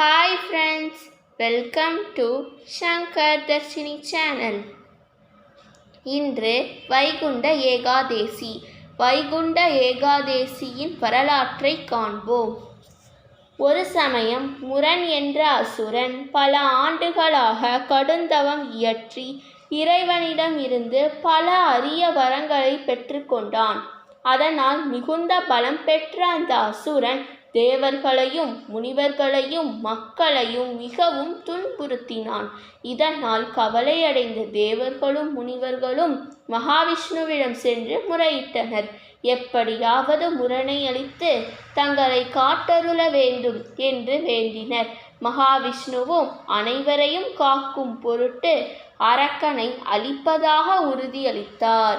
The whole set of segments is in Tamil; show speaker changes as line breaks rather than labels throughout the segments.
Hi friends welcome to Shankar Dharshini channel இன்று வைகுண்ட ஏகாதேசி. வைகுண்ட ஏகாதேசியின் வரலாற்றை காண்போம். ஒரு சமயம் முரண் என்ற அசுரன் பல ஆண்டுகளாக கடுந்தவம் இயற்றி இறைவனிடம் இருந்து பல அரிய வரங்களை பெற்றுக்கொண்டான் அதனால் மிகுந்த பலம் பெற்ற அந்த அசுரன் தேவர்களையும் முனிவர்களையும் மக்களையும் மிகவும் துன்புறுத்தினான். இதனால் கவலையடைந்த தேவர்களும் முனிவர்களும் மகாவிஷ்ணுவிடம் சென்று முறையிட்டனர். எப்படியாவது முரணை அளித்து தங்களை காட்டருள வேண்டும் என்று வேண்டினர். மகாவிஷ்ணுவும் அனைவரையும் காக்கும் பொருட்டு அரக்கனை அழிப்பதாக உறுதியளித்தார்.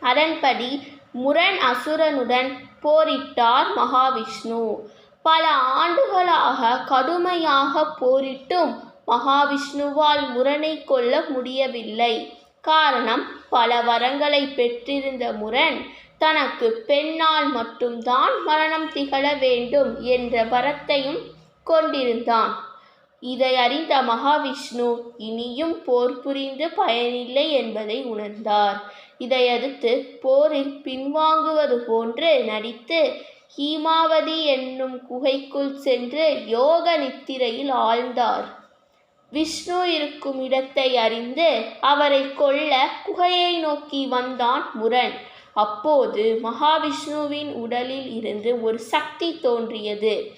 அதன்படி முரண் அசுரனுடன் போரிட்டார் மகாவிஷ்ணு. பல ஆண்டுகளாக கடுமையாக போரிட்டும் மகாவிஷ்ணுவால் முரணை கொல்ல முடியவில்லை. காரணம் பல வரங்களை பெற்றிருந்த முரண் தனக்கு பெண்ணால் மட்டும்தான் மரணம் திகழ வேண்டும் என்ற வரத்தையும் கொண்டிருந்தான். இதை அறிந்த மகாவிஷ்ணு இனியும் போர் புரிந்து பயனில்லை என்பதை உணர்ந்தார். இதையடுத்து போரில் பின்வாங்குவது போன்று நடித்து ஹீமாவதி என்னும் குகைக்குள் சென்று யோக நித்திரையில் ஆழ்ந்தார். விஷ்ணு இருக்கும் இடத்தை அறிந்து அவரை கொல்ல குகையை நோக்கி வந்தான் முரண். அப்போது மகாவிஷ்ணுவின் உடலில் இருந்து ஒரு சக்தி தோன்றியது.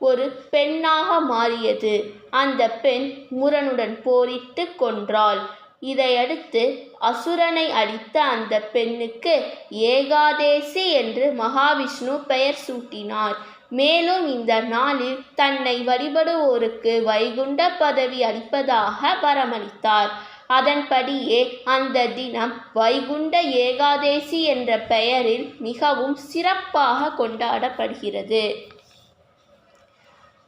ஒரு பெண்ணாக மாறியது. அந்த பெண் முரனுடன் போரிட்டு கொன்றாள். இதையடுத்து அசுரனை அடித்த அந்த பெண்ணுக்கு ஏகாதேசி என்று மகாவிஷ்ணு பெயர் சூட்டினார். மேலும் இந்த நாளில் தன்னை வழிபடுவோருக்கு வைகுண்ட பதவி அளிப்பதாக வரமளித்தார் அதன்படியே அந்த தினம் வைகுண்ட ஏகாதேசி என்ற பெயரில் மிகவும் சிறப்பாக கொண்டாடப்படுகிறது.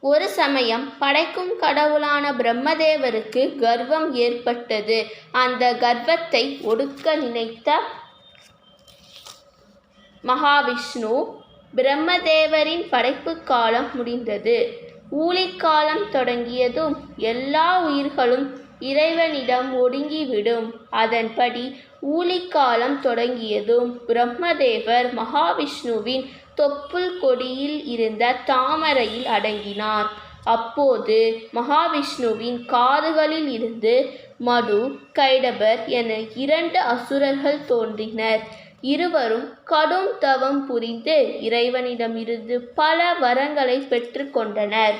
ஒரு சமயம் படைக்கும் கடவுளான பிரம்மதேவருக்கு கர்வம் ஏற்பட்டது. அந்த கர்வத்தை ஒடுக்க நினைத்த மகாவிஷ்ணு பிரம்மதேவரின் படைப்பு காலம் முடிந்தது. ஊழிக்காலம் தொடங்கியதும் எல்லா உயிர்களும் இறைவனிடம் ஒடுங்கிவிடும். அதன்படி ஊழிக்காலம் தொடங்கியதும் பிரம்மதேவர் மகாவிஷ்ணுவின் தொப்புள் கொடியில் இருந்த தாமரையில் அடங்கினார். அப்போது மகாவிஷ்ணுவின் காதுகளில் இருந்து மது கைடபர் என இரண்டு அசுரர்கள் தோன்றினர். இருவரும் கடும் தவம் புரிந்து இறைவனிடமிருந்து பல வரங்களை பெற்றுக்கொண்டனர்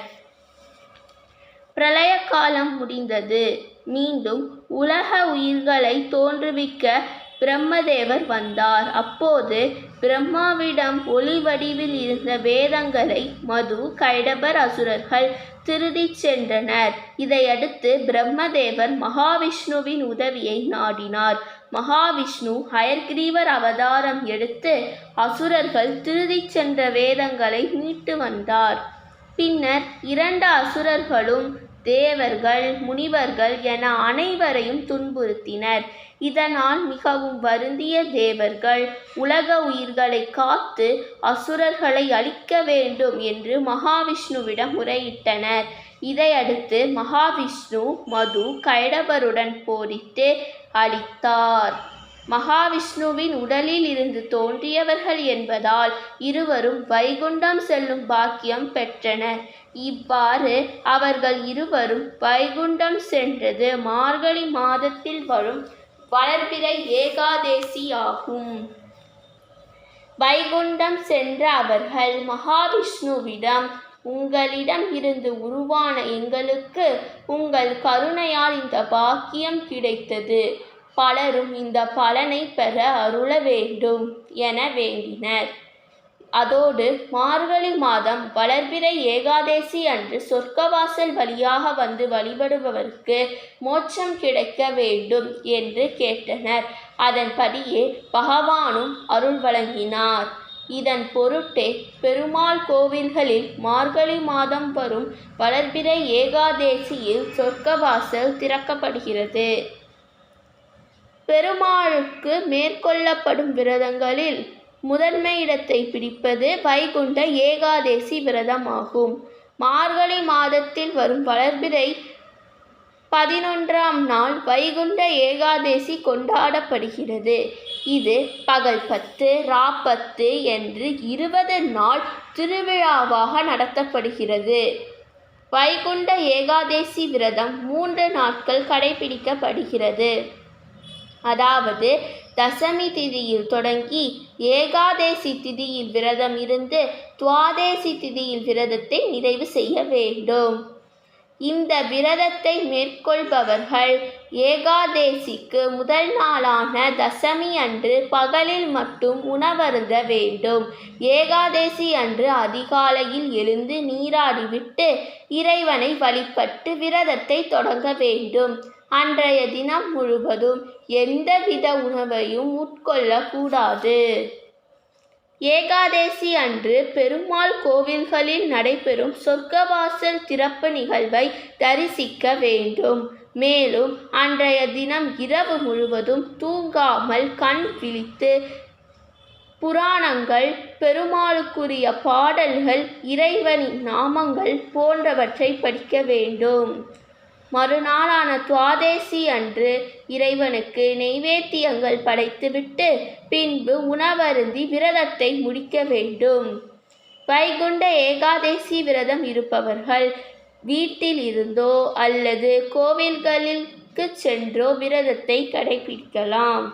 பிரளய காலம் முடிந்தது. மீண்டும் உலக உயிர்களை தோன்றுவிக்க பிரம்மதேவர் வந்தார். அப்போது பிரம்மாவிடம் ஒளி வடிவில் இருந்த வேதங்களை மது கைடபர் அசுரர்கள் திருடிச் சென்றனர். இதையடுத்து பிரம்மதேவர் மகாவிஷ்ணுவின் உதவியை நாடினார். மகாவிஷ்ணு ஹயர்கிரீவர் அவதாரம் எடுத்து அசுரர்கள் திருடிச் சென்ற வேதங்களை மீட்டு வந்தார். பின்னர் இரண்டு அசுரர்களும் தேவர்கள் முனிவர்கள் என அனைவரையும் துன்புறுத்தினர். இதனால் மிகவும் வருந்திய தேவர்கள் உலக உயிர்களை காத்து அசுரர்களை அழிக்க வேண்டும் என்று மகாவிஷ்ணுவிடம் முறையிட்டனர். இதையடுத்து மகாவிஷ்ணு மது கைடபருடன் போரிட்டு அழித்தார். மகாவிஷ்ணுவின் உடலில் இருந்து தோன்றியவர்கள் என்பதால் இருவரும் வைகுண்டம் செல்லும் பாக்கியம் பெற்றனர். இவ்வாறு அவர்கள் இருவரும் வைகுண்டம் சென்றது. மார்கழி மாதத்தில் வரும் வளர்பிறை ஏகாதேசி ஆகும் வைகுண்டம் சென்ற அவர்கள் மகாவிஷ்ணுவிடம் உங்களிடம் இருந்து உருவான எங்களுக்கு உங்கள் கருணையால் இந்த பாக்கியம் கிடைத்தது. பலரும் இந்த பலனை பெற அருள வேண்டும் என வேண்டினர். அதோடு மார்கழி மாதம் வளர்பிறை ஏகாதேசி அன்று சொர்க்கவாசல் வழியாக வந்து வழிபடுபவருக்கு மோட்சம் கிடைக்க வேண்டும் என்று கேட்டனர். அதன்படியே பகவானும் அருள் வழங்கினார். இதன் பொருட்டே பெருமாள் கோவில்களில் மார்கழி மாதம் வரும் வளர்பிறை ஏகாதேசியில் சொர்க்கவாசல் திறக்கப்படுகிறது. பெருமாளுக்கு மேற்கொள்ளப்படும் விரதங்களில் முதன்மை இடத்தை பிடிப்பது வைகுண்ட ஏகாதேசி விரதமாகும். மார்கழி மாதத்தில் வரும் வளர்பிறை பதினொன்றாம் நாள் வைகுண்ட ஏகாதேசி கொண்டாடப்படுகிறது. இது பகல் பத்து ராப்பத்து என்று இருபது நாள் திருவிழாவாக நடத்தப்படுகிறது. வைகுண்ட ஏகாதேசி விரதம் மூன்று நாட்கள் கடைபிடிக்கப்படுகிறது. அதாவது தசமி திதியில் தொடங்கி ஏகாதேசி திதியில் விரதம் இருந்து துவாதேசி திதியில் விரதத்தை நிறைவு செய்ய வேண்டும். இந்த விரதத்தை மேற்கொள்பவர்கள் ஏகாதேசிக்கு முதல் நாளான தசமி அன்று பகலில் மட்டும் உணவருந்த வேண்டும். ஏகாதேசி அன்று அதிகாலையில் எழுந்து நீராடிவிட்டு இறைவனை வழிபட்டு விரதத்தை தொடங்க வேண்டும். அன்றைய தினம் முழுவதும் எந்தவித உணவையும் உட்கொள்ளக்கூடாது. ஏகாதேசி அன்று பெருமாள் கோவில்களில் நடைபெறும் சொர்க்கவாசல் திறப்பு நிகழ்வை தரிசிக்க வேண்டும். மேலும் அன்றைய தினம் இரவு முழுவதும் தூங்காமல் கண் விழித்து புராணங்கள் பெருமாளுக்குரிய பாடல்கள் இறைவனின் நாமங்கள் போன்றவற்றை படிக்க வேண்டும். மறுநாளான துவாதேசி அன்று இறைவனுக்கு நெய்வேத்தியங்கள் படைத்துவிட்டு பின்பு உணவருந்தி விரதத்தை முடிக்க வேண்டும். வைகுண்ட ஏகாதேசி விரதம் இருப்பவர்கள் வீட்டில் இருந்தோ அல்லது கோவில்களுக்கு சென்றோ விரதத்தை கடைபிடிக்கலாம்.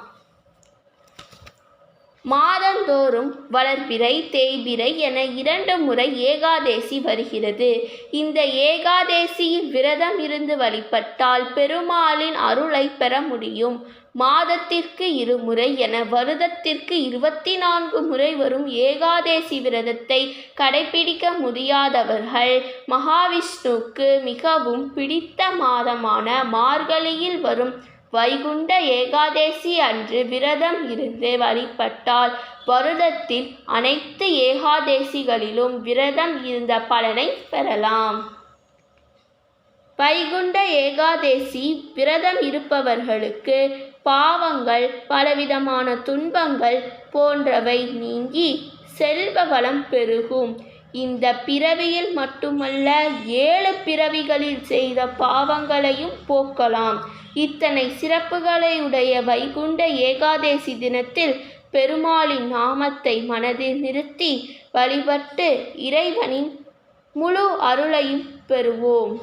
மாதந்தோறும் வளர்பிறை தேய்பிறை என இரண்டு முறை ஏகாதேசி வருகிறது. இந்த ஏகாதேசியில் விரதம் இருந்து வழிபட்டால் பெருமாளின் அருளை பெற முடியும். மாதத்திற்கு இருமுறை என வருடத்திற்கு இருபத்தி நான்கு முறை வரும் ஏகாதேசி விரதத்தை கடைபிடிக்க முடியாதவர்கள் மகாவிஷ்ணுவுக்கு மிகவும் பிடித்த மாதமான மார்கழியில் வரும் வைகுண்ட ஏகாதேசி அன்று விரதம் இருந்து வழிபட்டால் வருடத்தில் அனைத்து ஏகாதேசிகளிலும் விரதம் இருந்த பலனை பெறலாம். வைகுண்ட ஏகாதேசி விரதம் இருப்பவர்களுக்கு பாவங்கள் பலவிதமான துன்பங்கள் போன்றவை நீங்கி செல்வ வளம் பெருகும். இந்த பிறவியில் மட்டுமல்ல ஏழு பிறவிகளில் செய்த பாவங்களையும் போக்கலாம். இத்தனை சிறப்புகளை உடைய வைகுண்ட ஏகாதேசி தினத்தில் பெருமாளின் நாமத்தை மனதில் நிறுத்தி வழிபட்டு இறைவனின் முழு அருளையும் பெறுவோம்.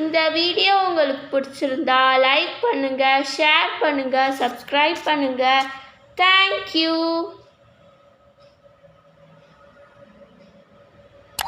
இந்த வீடியோ உங்களுக்கு பிடிச்சிருந்தா லைக் பண்ணுங்கள் ஷேர் பண்ணுங்கள் சப்ஸ்கிரைப் பண்ணுங்கள் தேங்க்யூ